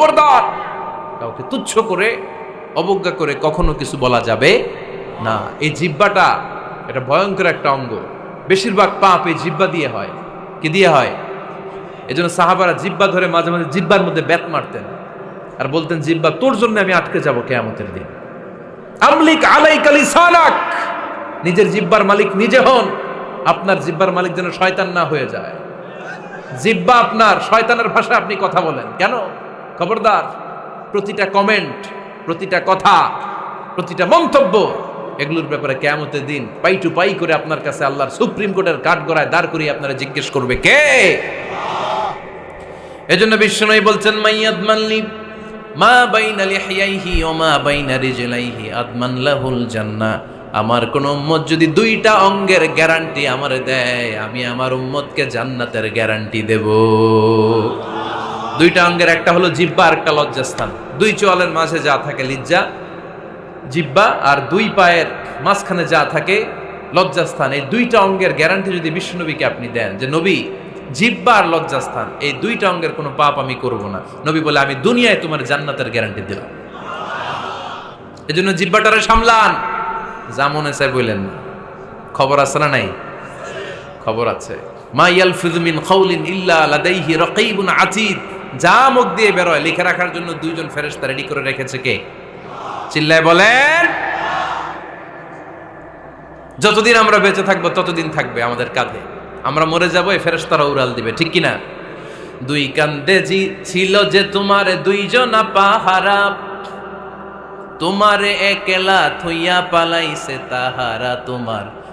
খবরদার। কাউকে তুচ্ছ করে, অবজ্ঞা করে কখনো কিছু বলা যাবে না। এই জিব্বাটা এটা ভয়ঙ্কর একটা অঙ্গ। বেশিরভাগ পাপ এই জিব্বা দিয়ে হয়। কি দিয়ে হয়? এই জন্য সাহাবারা জিব্বা ধরে মাঝে মাঝে জিব্বার মধ্যে ব্যাত মারতেন আর বলতেন জিব্বা তোর জন্য আমি আটকে যাব কেয়ামতের দিন। আমলিক আলাই কালি সানাক নিজের জিব্বার মালিক নিজে হন। আপনার জিব্বার মালিক যেন শয়তান না হয়ে যায়। জিব্বা আপনার, শয়তানের ভাষায় আপনি কথা বলেন। কেন? খবরদার, প্রতিটা কমেন্ট প্রতিটা কথা, প্রতিটা মন্তব্য, এগুলোর ব্যাপারে কেমতের দিন পাই টু পাই করে আপনার কাছে আল্লাহর সুপ্রিম কোর্টের কাঠ গড়ায় দাঁড় করিয়ে আপনারা জিজ্ঞেস করবে কে? এজন্য বিষ্ণু বলছেন মাইয়াদ মাল্লি মা বাইনা লিহিয়াইহি ও মা বাইনা রিজলাইহি, আদমান লাহুল জান্নাহ আমার কোন উম্মত যদি দুইটা অঙ্গের গ্যারান্টি আমার দেয়, আমি আমার উম্মতকে জান্নাতের গ্যারান্টি দেব। দুইটা অঙ্গের একটা হলো জিব্বা আর একটা লজ্জাস্থান। দুই চোয়ালের মাঝে যা থাকে লিজ্জা, জিব্বা, আর দুই পায়ের মাঝখানে যা থাকে লজ্জাস্থান। এই দুইটা অঙ্গের গ্যারান্টি যদি বিষ্ণুনবীকে আপনি দেন যে, নবী, জিব্বা আর লজ্জাস্থান, এই দুইটা অঙ্গের কোনো পাপ আমি করব না। নবী বলে, আমি দুনিয়ায় তোমার জান্নাতের গ্যারান্টি দিলাম। এই জন্য জিব্বাটারে সামলান। যা মনে চাই বললেন, খবর আছে না নাই? খবর আছে। মা ইয়ালফিযু মিন কাউলিন ইল্লা লাদাইহি রাকীবুন আতীদ। যা মুখ দিয়ে বেরোয়, লিখে রাখার জন্য দুইজন ফেরেশতা রেডি করে রেখেছে কে? চিল্লায় বলেন, যতদিন আমরা বেঁচে থাকব, ততদিন থাকবে আমাদের কাঁধে। আমরা মরে যাব, এই ফেরেশতারা উড়াল দিবে, ঠিক কিনা? দুই কান্দে জি ছিল যে তোমার দুইজন পাহারা, তোমারে একলা থইয়া পালাইছে তাহারা তোমার।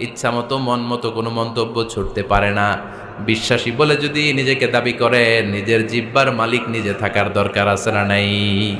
ইচ্ছা মতো, মন মতো কোনো মন্তব্য ছুটতে পারে না। বিশ্বাসী বলে যদি নিজেকে দাবি করে, নিজের জিব্বার মালিক নিজে থাকার দরকার আছে না নাই?